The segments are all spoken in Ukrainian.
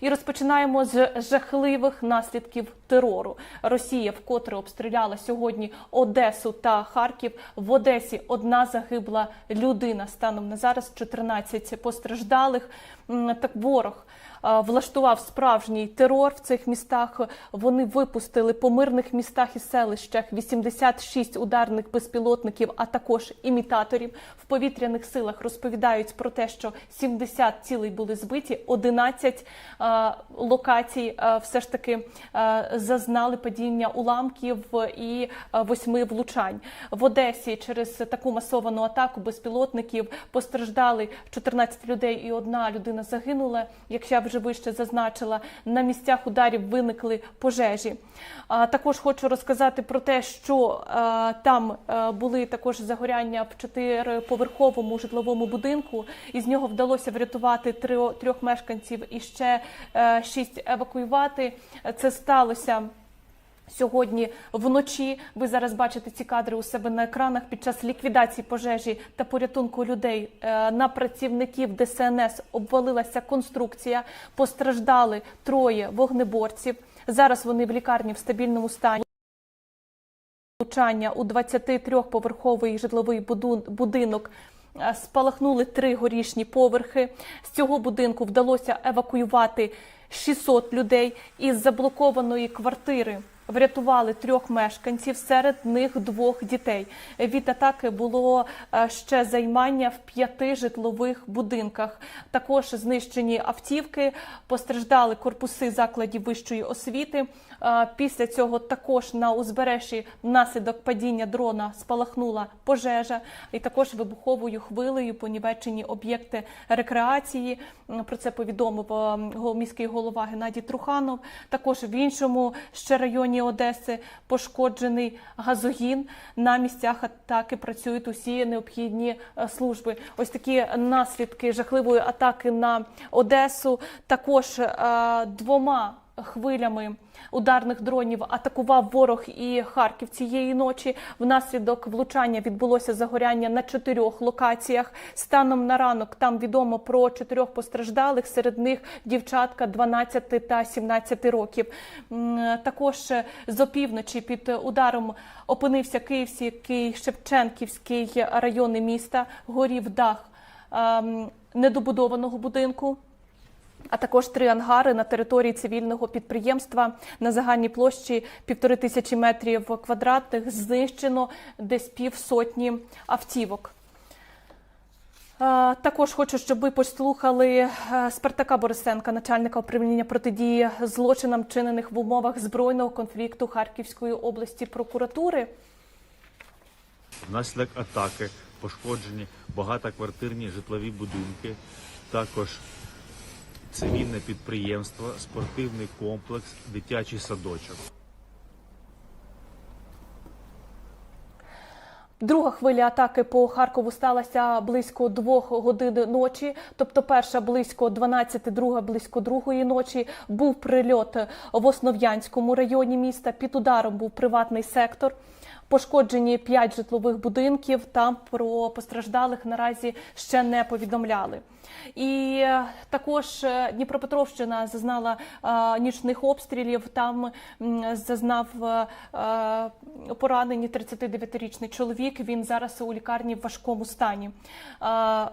І розпочинаємо з жахливих наслідків терору. Росія вкотре обстріляла сьогодні Одесу та Харків. В Одесі одна загибла людина. Станом на зараз 14 постраждалих. Так ворог влаштував справжній терор в цих містах. Вони випустили по мирних містах і селищах 86 ударних безпілотників, а також імітаторів. В повітряних силах розповідають про те, що 70 цілей були збиті, 11 е, локацій все ж таки зазнали падіння уламків і восьми влучань. В Одесі через таку масовану атаку безпілотників постраждали 14 людей, і одна людина загинула. Як я вже вище зазначила, на місцях ударів виникли пожежі. А, Також хочу розказати про те, що там е, були також загоряння в чотириповерховому житловому будинку. Із нього вдалося врятувати трьох, трьох мешканців і ще е, шість евакуювати. Це сталося. Сьогодні вночі ви зараз бачите ці кадри у себе на екранах під час ліквідації пожежі та порятунку людей е, на працівників ДСНС обвалилася конструкція. Постраждали троє вогнеборців. Зараз вони в лікарні в стабільному стані. Влучання у 23-поверховий житловий будинок. е, Спалахнули три горішні поверхи. З цього будинку вдалося евакуювати 600 людей із заблокованої квартири. Врятували трьох мешканців, серед них двох дітей. Від атаки було е, ще займання в п'яти житлових будинках. Також знищені автівки, постраждали корпуси закладів вищої освіти. Після цього також на узбережжі внаслідок падіння дрона спалахнула пожежа, і також вибуховою хвилею понівечені об'єкти рекреації. Про це повідомив міський голова Геннадій Труханов. Також в іншому ще районі Одеси пошкоджений газогін. На місцях атаки працюють усі необхідні е, служби. Ось такі наслідки жахливої атаки на Одесу. Також е, двома хвилями ударних дронів атакував ворог і Харків цієї ночі. Внаслідок влучання відбулося загоряння на чотирьох локаціях. Станом на ранок там відомо про чотирьох постраждалих. Серед них дівчатка 12 та 17 років. Також е, з опівночі під ударом опинився Київський Шевченківський райони міста. Горів дах ем, недобудованого будинку а також три ангари на території цивільного підприємства на загальній площі півтори тисячі метрів квадратних знищено десь півсотні автівок. Також хочу, щоб ви послухали е, Спартака Борисенка, начальника управління протидії злочинам, чинених в умовах збройного конфлікту Харківської області прокуратури. Внаслідок атаки пошкоджені багатоквартирні житлові будинки, також цивільне підприємство, спортивний комплекс, дитячий садочок. Друга хвиля атаки по Харкову сталася близько двох годин ночі. Тобто, перша близько 12, друга близько другої ночі. Був прильот в Основ'янському районі міста. Під ударом був приватний сектор. Пошкоджені п'ять житлових будинків. Там про постраждалих наразі ще не повідомляли. І е, також е, Дніпропетровщина зазнала е, нічних обстрілів. Там зазнав поранені 39-річний чоловік. Він зараз у лікарні в важкому стані.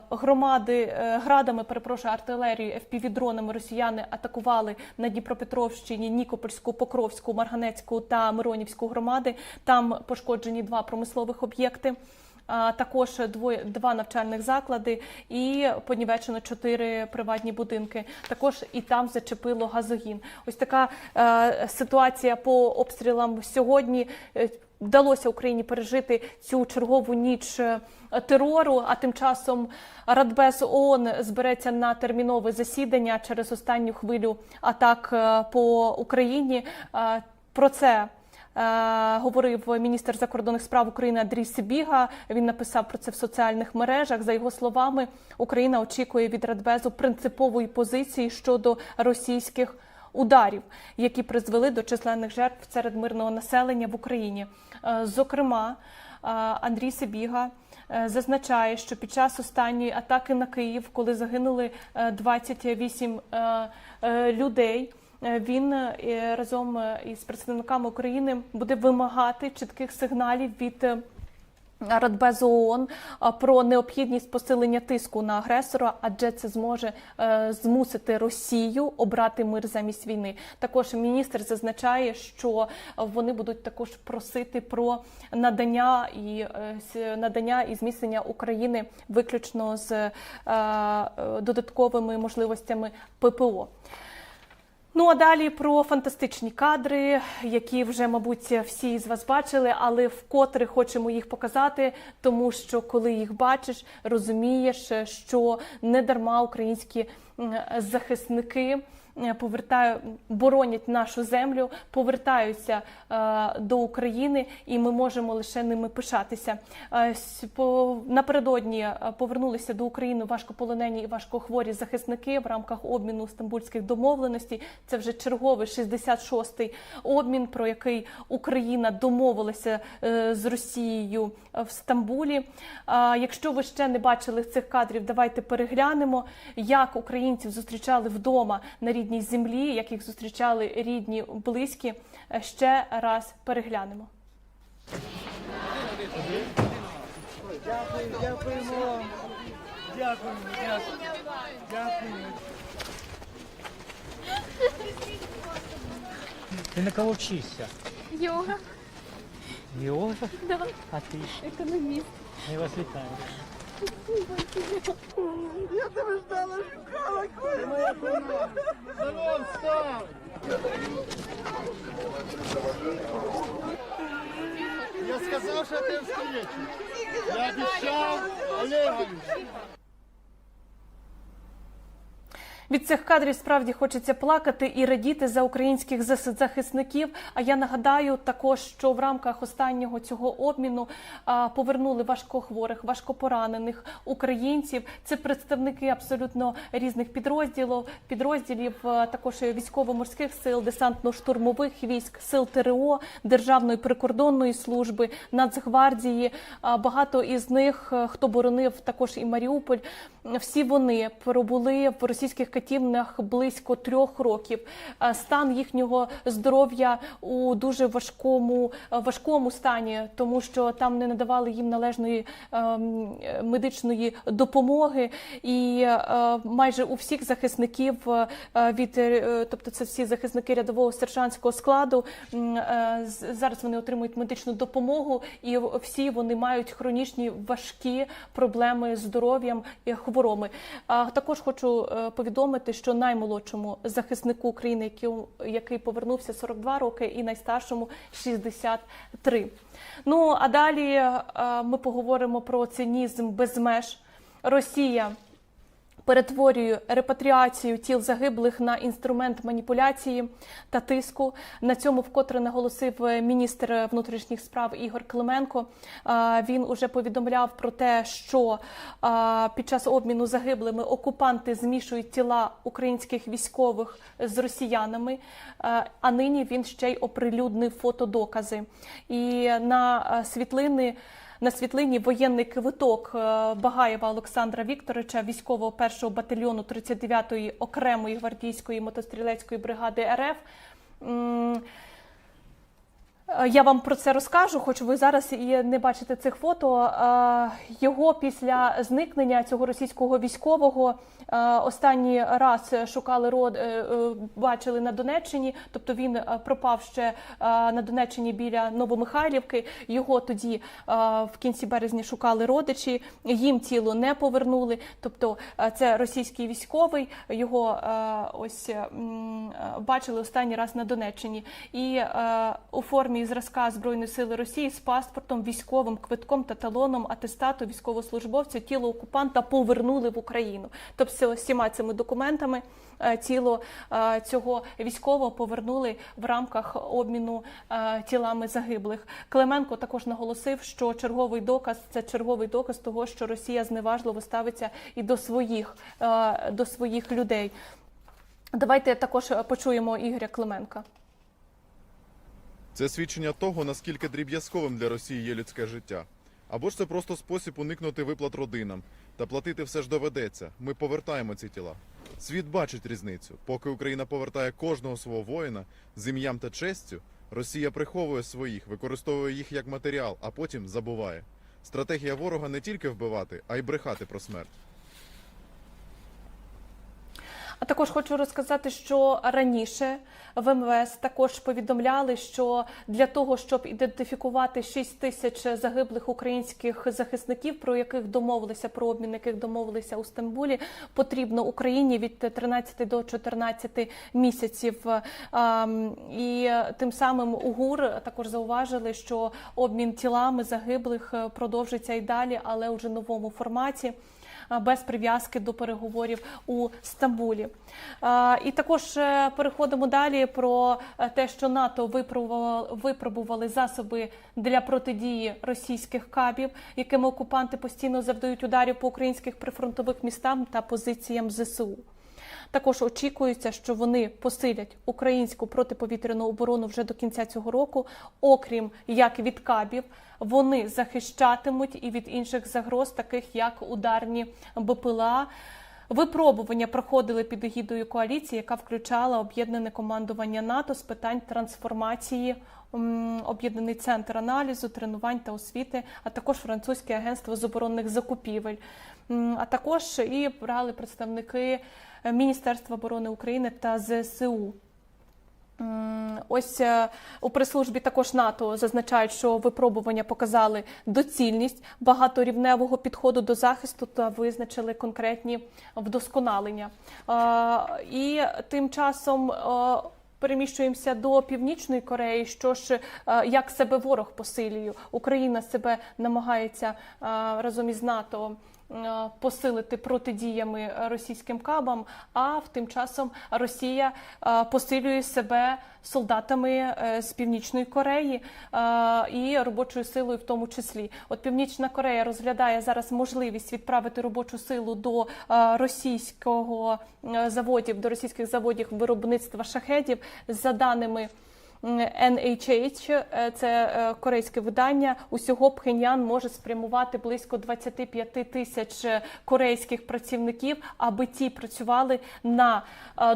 Громади градами, перепрошую, артилерію, FPV-дронами росіяни атакували на Дніпропетровщині, Нікопольську, Покровську, Марганецьку та Миронівську громади. Там пошкоджені два промислових об'єкти. Також двоє два навчальних заклади і понівечено чотири приватні будинки. Також і там зачепило газогін. Ось така е, ситуація по обстрілам сьогодні. Е, Вдалося Україні пережити цю чергову ніч е, терору. А тим часом Радбез ООН збереться на термінове засідання через останню хвилю атак е, по Україні. Про це говорив міністр закордонних справ України Андрій Сибіга. Він написав про це в соціальних мережах. За його словами, Україна очікує від Радбезу принципової позиції щодо російських ударів, які призвели до численних жертв серед мирного населення в Україні. Е, Зокрема, е, Андрій Сибіга е, зазначає, що під час останньої атаки на Київ, коли загинули е, 28 е, е, людей. Е, Він е, разом е, із представниками України буде вимагати чітких сигналів від Радбезу ООН про необхідність посилення тиску на агресора, адже це зможе змусити Росію обрати мир замість війни. Також міністр зазначає, що вони будуть також просити про надання і надання і зміцнення України виключно з додатковими можливостями ППО. Ну а далі про фантастичні кадри, які вже, мабуть, всі з вас бачили, але вкотре хочемо їх показати, тому що коли їх бачиш, розумієш, що не дарма українські захисники повертаю, боронять нашу землю, повертаються е, до України, і ми можемо лише ними пишатися. Е, по- напередодні е, повернулися до України важкополонені і важкохворі захисники в рамках обміну стамбульських домовленостей. Це вже черговий 66-й обмін, про який Україна домовилася е, з Росією е, в Стамбулі. Якщо ви ще не бачили цих кадрів, давайте переглянемо, як українців зустрічали вдома на рідній землі, як їх зустрічали рідні, близькі. Е, Ще раз переглянемо. Дякую, дякуємо. Дякуємо, дякую. Дякую. Ти на кого вчишся? Йога, Йога? да, Отлично. економіст. Я вас вітаю. Я сказал, что ты встречу. Я обіцяв Олеговичу. Від цих кадрів справді хочеться плакати і радіти за українських захисників. А я нагадаю також, що в рамках останнього цього обміну повернули важкохворих, важкопоранених українців. Це представники абсолютно різних підрозділів, підрозділів також військово-морських сил, десантно-штурмових військ, сил ТРО, Державної прикордонної служби, Нацгвардії. Багато із них, е, хто боронив також і Маріуполь, всі вони пробули в російських катівнях близько трьох років. Е, Стан їхнього здоров'я у дуже важкому, е, важкому стані, тому що там не надавали їм належної ем, медичної допомоги, і е, майже у всіх захисників від тобто це всі захисники рядового сержантського складу. Зараз вони отримують медичну допомогу, і всі вони мають хронічні важкі проблеми з здоров'ям і хвороми. Також хочу е, повідомити, що наймолодшому захиснику України, який, який повернувся 42 роки, і найстаршому 63. Ну а далі е, ми поговоримо про цинізм без меж. Росія перетворює репатріацію тіл загиблих на інструмент маніпуляції та тиску. На цьому вкотре наголосив е, міністр внутрішніх справ Ігор Клименко. Він уже повідомляв про те, що під час обміну загиблими окупанти змішують тіла українських військових з росіянами. Е, А нині він ще й оприлюднив фотодокази. І на е, світлини. На світлині воєнний квиток е, Багаєва Олександра Вікторовича, військового першого батальйону 39-ї окремої гвардійської мотострілецької бригади РФ. Е, Я вам про це розкажу, хоч ви зараз і не бачите цих фото. Е, Його після зникнення цього російського військового е, останній раз шукали род, бачили на Донеччині. Тобто він пропав ще на Донеччині біля Новомихайлівки. Його тоді в кінці березня шукали родичі. Їм тіло не повернули. Тобто це російський військовий. Його ось бачили останній раз на Донеччині. І у формі зразка Збройної сили Росії з паспортом, військовим квитком та талоном атестату військовослужбовця тіло окупанта повернули в Україну. Тобто всіма цими документами е, тіло е, цього військового повернули в рамках обміну е, тілами загиблих. Клименко також наголосив, що черговий доказ це черговий доказ того, що Росія зневажливо ставиться і до своїх, до своїх людей. Давайте також почуємо Ігоря Клименка. Це свідчення того, наскільки дріб'язковим для Росії є людське життя. Або ж це просто спосіб уникнути виплат родинам. Та платити все ж доведеться. Ми повертаємо ці тіла. Світ бачить різницю. Поки Україна повертає кожного свого воїна з ім'ям та честю, Росія приховує своїх, використовує їх як матеріал, а потім забуває. Стратегія ворога не тільки вбивати, а й брехати про смерть. А також хочу розказати, що раніше в МВС також повідомляли, що для того, щоб ідентифікувати 6 тисяч загиблих українських захисників, про яких домовилися про обмін, яких домовилися у Стамбулі, потрібно Україні від 13 до 14 місяців. І тим самим УГУР також зауважили, що обмін тілами загиблих е, продовжиться і далі, але уже новому форматі без прив'язки до переговорів у Стамбулі. І також е, переходимо далі про е, те, що НАТО випробували засоби для протидії російських кабів, якими окупанти постійно завдають ударів по українських прифронтових містам та позиціям ЗСУ. Також очікується, що вони посилять українську протиповітряну оборону вже до кінця цього року. Окрім як від кабів, вони захищатимуть і від інших загроз, таких як ударні БПЛА. Випробування проходили під егідою коаліції, яка включала об'єднане командування НАТО з питань трансформації, об'єднаний центр аналізу, тренувань та освіти, а також французьке агентство з оборонних закупівель. А також і брали представники Міністерства оборони України та ЗСУ. Ось е, у прес-службі також НАТО зазначають, що випробування показали доцільність багаторівневого підходу до захисту та визначили конкретні вдосконалення. Е, І тим часом. е, Переміщуємося до північної Кореї. Що ж, як себе ворог посилює? Україна себе намагається разом із НАТО посилити протидіями російським кабам. А в тим часом Росія е, посилює себе солдатами е, з північної Кореї е, і робочою силою, в тому числі. От Північна Корея розглядає зараз можливість відправити робочу силу до е, російського е, заводів, до російських заводів виробництва шахедів за даними. NHH, е, це е, корейське видання. Усього Пхеньян може спрямувати близько 25 тисяч е, корейських працівників, аби ті працювали на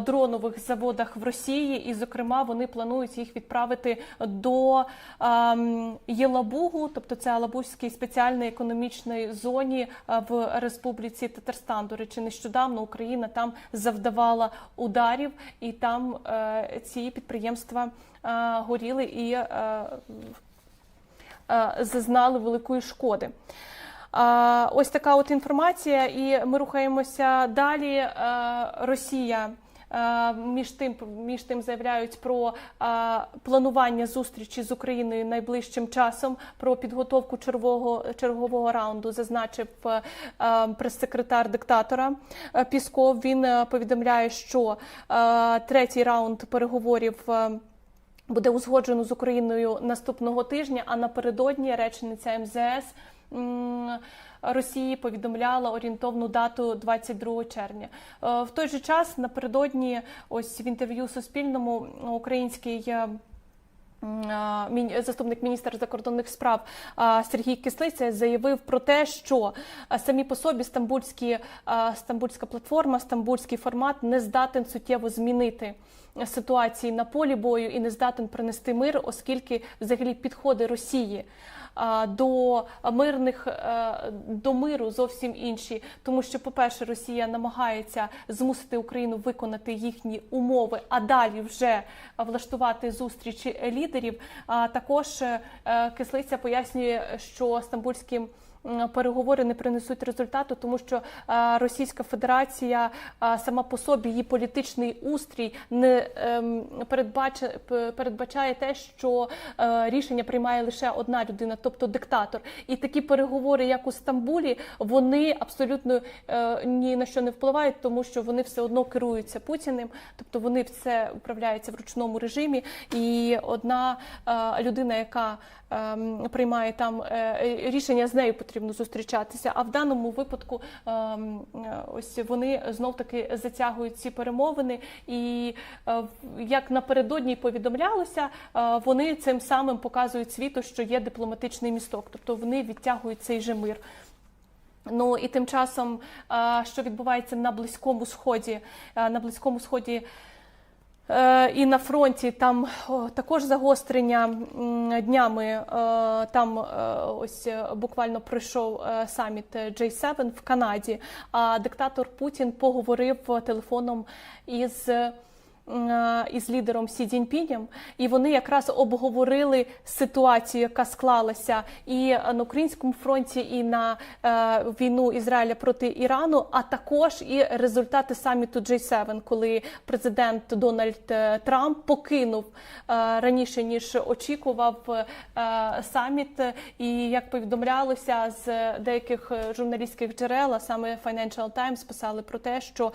дронових заводах в Росії. І, зокрема, вони планують їх відправити до ем, Єлабугу, тобто це Алабузькій спеціальної економічної зоні в Республіці Татарстан. До речі, нещодавно Україна там завдавала ударів, і там ці підприємства горіли і е, е, зазнали великої шкоди. А, Ось така от інформація, і ми рухаємося далі. Е, Росія. е, Між тим, між тим заявляють про е, планування зустрічі з Україною найближчим часом, про підготовку чергового, чергового раунду, зазначив е, е, прес-секретар диктатора е, Пісков. Він е, повідомляє, що е, третій раунд переговорів. Е, буде узгоджено з Україною наступного тижня. А напередодні речениця МЗС Росії повідомляла орієнтовну дату 22 червня. Е, В той же час напередодні, ось в інтерв'ю Суспільному український. е, мін- Заступник міністра закордонних справ Сергій Кислиця заявив про те, що самі по собі стамбульські, стамбульська платформа, стамбульський формат не здатен суттєво змінити ситуації на полі бою і не здатен принести мир, оскільки взагалі підходи Росії до мирних е, до миру зовсім інші, тому що, по-перше, Росія намагається змусити Україну виконати їхні умови, а далі вже влаштувати зустрічі лідерів. А також е, кислиця пояснює, що стамбульським переговори не принесуть результату, тому що е, Російська Федерація е, сама по собі її політичний устрій не ем, передбачає, передбачає те, що е, рішення приймає лише одна людина, тобто диктатор. І такі переговори, як у Стамбулі, вони абсолютно ні на що не впливають, тому що вони все одно керуються Путіним, тобто вони все управляються в ручному режимі. І одна людина, яка ем, приймає там рішення, з нею потрібно потрібно зустрічатися. А в даному випадку ем, е, ось вони знов таки затягують ці перемовини, і е, як напередодні повідомлялося, е, вони цим самим показують світу, що є дипломатичний місток, тобто вони відтягують цей же мир. Ну і тим часом, що відбувається на близькому сході, на близькому сході. Е, І на фронті там також загострення днями. Е, Там е, ось буквально пройшов саміт J7 в Канаді. А диктатор Путін поговорив телефоном із. Е, Із лідером Сі Цзіньпінем, і вони якраз обговорили ситуацію, яка склалася і на українському фронті, і на е, війну Ізраїля проти Ірану, а також і результати саміту J7, коли президент Дональд е, Трамп покинув раніше ніж очікував саміт. І як повідомлялося з деяких журналістських джерел, а саме Financial Times писали про те, що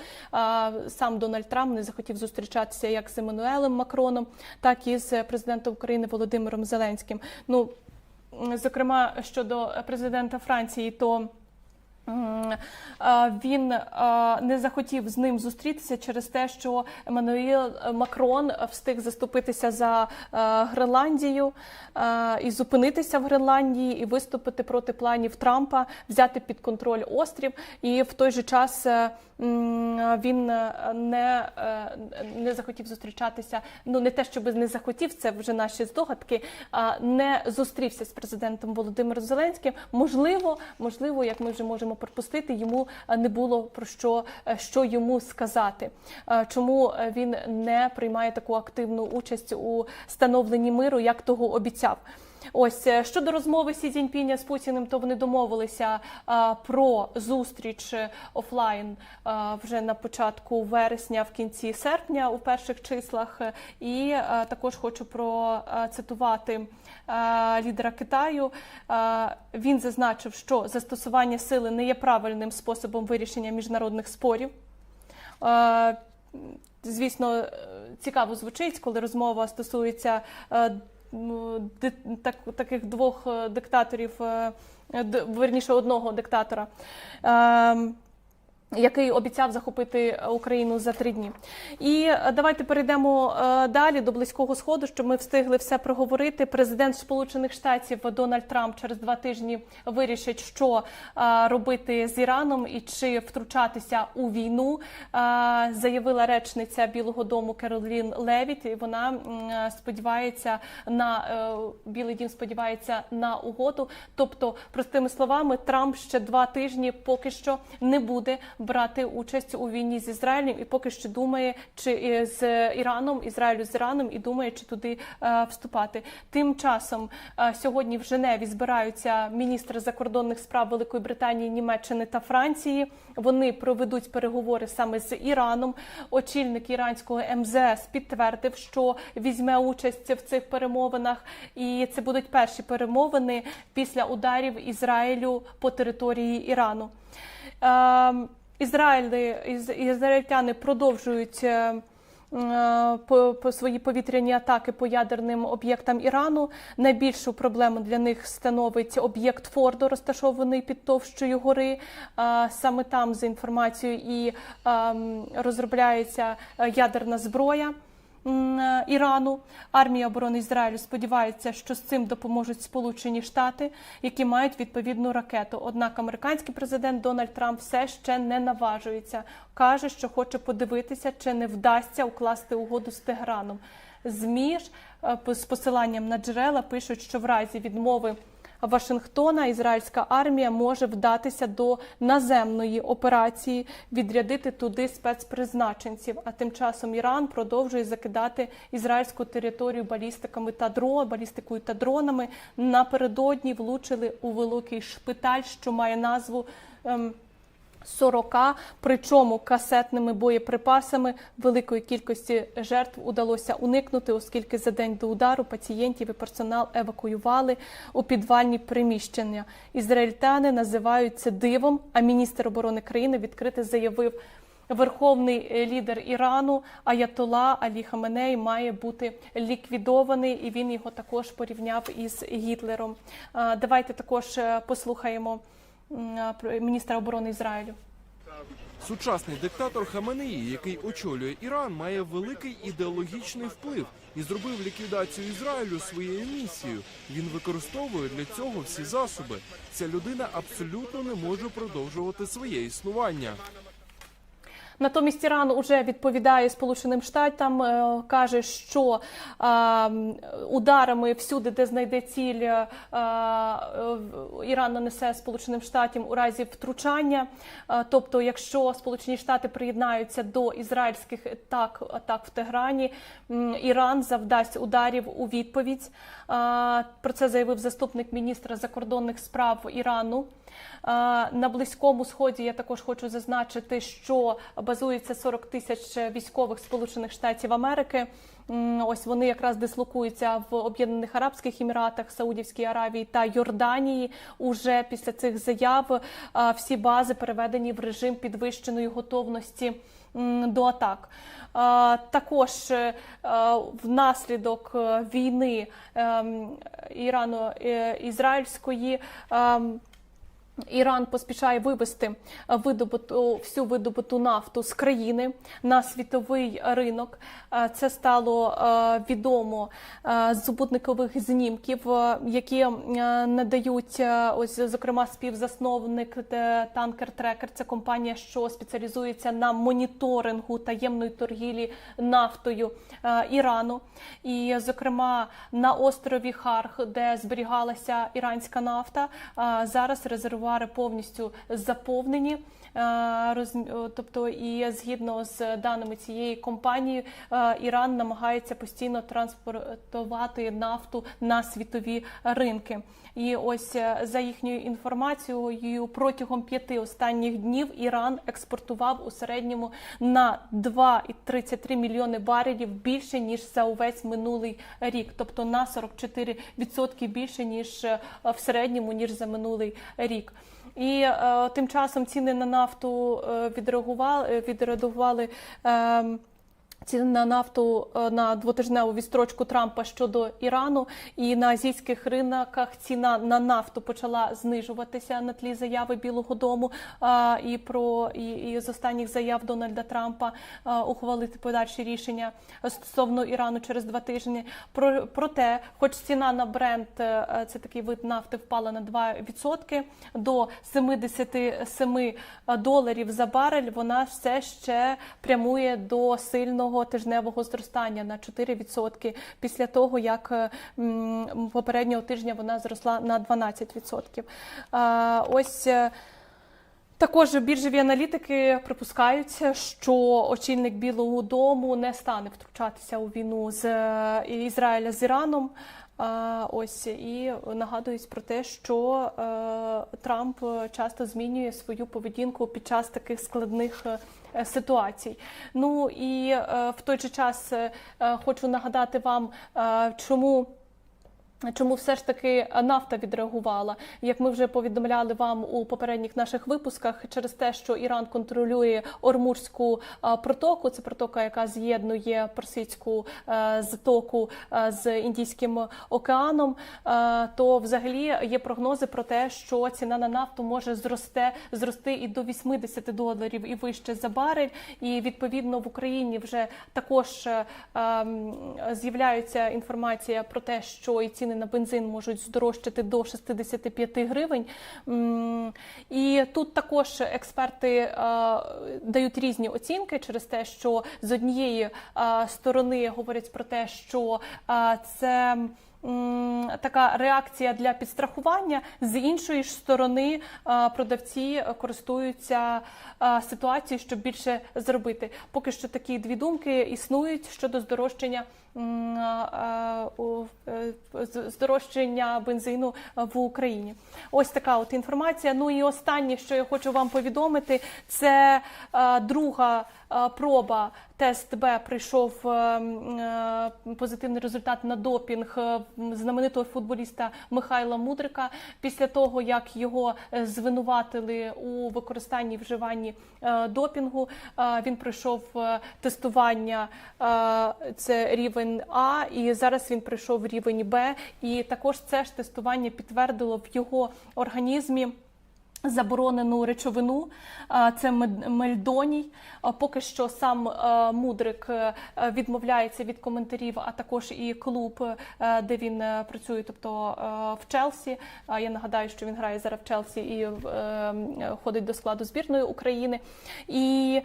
сам Дональд Трамп не захотів зустрічатися як з Еммануелем Макроном, так і з президентом України Володимиром Зеленським. Ну зокрема щодо президента Франції, то Він не захотів з ним зустрітися через те, що Еммануїл Макрон встиг заступитися за Гренландію і зупинитися в Гренландії і виступити проти планів Трампа, взяти під контроль острів. І в той же час е, він не, е, не захотів зустрічатися. Ну не те, щоб не захотів, це вже наші здогадки. Не зустрівся з президентом Володимиром Зеленським. Можливо, можливо, як ми вже можемо припустити, йому е, не було про що, е, що йому сказати. Е, Чому він не приймає таку активну участь у становленні миру, як того обіцяв? Ось е, щодо розмови Сі Цзіньпіня з Путіним, то вони домовилися а, про зустріч е, офлайн а, вже на початку вересня, в кінці серпня, у перших числах. Е, І а, також хочу процитувати а, лідера Китаю. А, Він зазначив, що застосування сили не є правильним способом вирішення міжнародних спорів. Е, Звісно, е, цікаво звучить, коли розмова стосується е, так, таких двох е, диктаторів, е, верніше одного диктатора. Який обіцяв захопити Україну за три дні. І е, давайте перейдемо е, далі до близького сходу, щоб ми встигли все проговорити. Президент Сполучених Штатів Дональд Трамп через два тижні вирішить, що е, робити з Іраном і чи втручатися у війну. Е, Заявила речниця Білого Дому Керолін Левіт. І вона е, сподівається на е, Білий Дім сподівається на угоду. Тобто, простими словами, Трамп ще два тижні поки що не буде брати участь у війні з Ізраїлем і поки що думає, чи е, з Іраном, Ізраїлю з Іраном, і думає, чи туди е, вступати. Тим часом е, сьогодні в Женеві збираються міністри закордонних справ Великої Британії, Німеччини та Франції. Вони проведуть переговори саме з Іраном. Очільник іранського МЗС підтвердив, що візьме участь в цих перемовинах, і це будуть перші перемовини після ударів Ізраїлю по території Ірану. Ем, Ізраїлі, із, ізраїльтяни продовжують е, е, по, свої повітряні атаки по ядерним об'єктам Ірану. Найбільшу проблему для них становить об'єкт Фордо, розташований під товщою гори. Е, Саме там, за інформацією, і ем, розробляється ядерна зброя. Е, Ірану армія оборони Ізраїлю сподівається, що з цим допоможуть Сполучені Штати, які мають відповідну ракету. Однак американський президент Дональд Трамп все ще не наважується. каже, що хоче подивитися, чи не вдасться укласти угоду з Тегераном. ЗМІ ж е, з посиланням на джерела пишуть, що в разі відмови. Вашингтона ізраїльська армія може вдатися до наземної операції, відрядити туди спецпризначенців. А тим часом Іран продовжує закидати ізраїльську територію балістиками та дро, балістикою та дронами. Напередодні влучили у великий шпиталь, що має назву. ем, 40, причому касетними боєприпасами великої кількості жертв удалося уникнути, оскільки за день до удару пацієнтів і персонал евакуювали у підвальні приміщення. Ізраїльтяни називають це дивом. А міністр оборони країни відкрито заявив. Верховний е, лідер Ірану Аятола Алі Хаменей має бути ліквідований, і він його також порівняв із Гітлером. Давайте також е, послухаємо міністра оборони Ізраїлю. Сучасний диктатор Хаменеї, який очолює Іран, має великий ідеологічний вплив і зробив ліквідацію Ізраїлю своєю місією. Він використовує для цього всі засоби. Ця людина абсолютно не може продовжувати своє існування. Натомість Іран уже відповідає Сполученим Штатам, е, каже, що ударами всюди, де знайде ціль, е, Іран нанесе Сполученим Штатам у разі втручання. Е, тобто, якщо Сполучені Штати приєднаються до ізраїльських атак, атак в Теграні, Іран завдасть ударів у відповідь. Про це заявив заступник міністра закордонних справ Ірану. Е, На близькому сході я також хочу зазначити, що базується 40 тисяч військових Сполучених Штатів Америки. Ось вони якраз дислокуються в Об'єднаних Арабських Еміратах, Саудівській Аравії та Йорданії. Уже після цих заяв е, всі бази переведені в режим підвищеної готовності до атак. Е, Також е, внаслідок е, війни ем, Ірано-Ізраїльської. Іран поспішає вивести е, видобуту всю видобуту нафту з країни на світовий ринок. Е, Це стало е, відомо з супутникових знімків, які надають ось зокрема співзасновник танкер Трекер. Це компанія, що спеціалізується на моніторингу таємної торгівлі нафтою Ірану. І, зокрема, на острові Харх, де зберігалася іранська нафта, зараз резервуари повністю заповнені. Е, Тобто, і згідно з даними цієї компанії, е, Іран намагається постійно транспортувати нафту на світові ринки. І ось е, за їхньою інформацією, протягом п'яти останніх днів Іран експортував у середньому на 2,33 мільйони барелів більше ніж за увесь минулий рік, тобто на 44% більше ніж в середньому ніж за минулий рік. І е, тим часом ціни на нафту е, відреагували, відреагували е, ціни на нафту е, на двотижневу відстрочку Трампа щодо Ірану. І на азійських ринках ціна на нафту почала знижуватися на тлі заяви Білого Дому е, і про і, і з останніх заяв Дональда Трампа е, ухвалити подальші рішення стосовно Ірану через два тижні. Про проте, хоч ціна на бренд, це такий вид нафти, впала на 2% до 77 доларів за барель, вона все ще прямує до сильного тижневого зростання на 4% після того, як е, попереднього тижня вона зросла на 12%. Е, Ось. е, також біржеві аналітики припускають, що очільник Білого Дому не стане втручатися у війну з е, Ізраїля з Іраном. Ось і нагадують про те, що Трамп часто змінює свою поведінку під час таких складних ситуацій. Ну і е, в той же час е, е, хочу нагадати вам, е, чому. Чому все ж таки нафта відреагувала? Як ми вже повідомляли вам у попередніх наших випусках, через те, що Іран контролює Ормурську протоку, це протока, яка з'єднує Персидську затоку з Індійським океаном, то взагалі є прогнози про те, що ціна на нафту може зросте зрости і до 80 доларів і вище за барель. І відповідно в Україні вже також з'являється інформація про те, що і ціни на бензин можуть здорожчати до 65 гривень. І тут також експерти е, дають різні оцінки через те, що з однієї е, сторони говорять про те, що е, це. Така реакція для підстрахування з іншої ж сторони е, продавці користуються е, ситуацією, щоб більше зробити. Поки що такі дві думки існують щодо здорожчання е, здорожчання бензину в Україні. Ось така от інформація. Ну і останнє, що я хочу вам повідомити, це друга проба тест Б прийшов е, м, е, позитивний результат на допінг е, знаменитого футболіста Михайла Мудрика після того, як його е, звинуватили у використанні вживанні допінгу. Він пройшов тестування, це рівень А, і зараз він пройшов рівень Б. І також це ж тестування підтвердило в його організмі. Заборонену речовину це мельдоній. Поки що сам мудрик е, відмовляється від коментарів, а також і клуб, е, де він е, працює, тобто в Челсі. Я нагадаю, що він грає зараз в Челсі і ходить до складу збірної України. І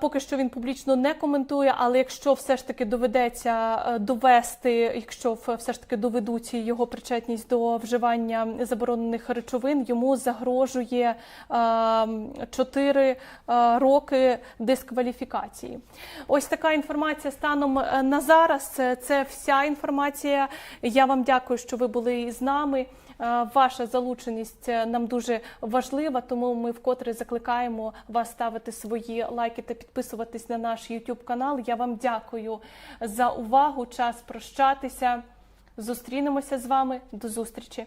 Поки що він публічно не коментує, але якщо все ж таки доведеться е, довести, якщо все ж таки доведуть його причетність до вживання заборонених речовин, йому загрожує 4 роки дискваліфікації. Ось така інформація станом е, на зараз. Це вся інформація. Я вам дякую, що ви були з нами. Е, Ваша залученість е, нам дуже важлива, тому ми вкотре закликаємо вас ставити свої лайки та підписуватись на наш YouTube канал. Я вам дякую за увагу. Час прощатися. Зустрінемося з вами. До зустрічі.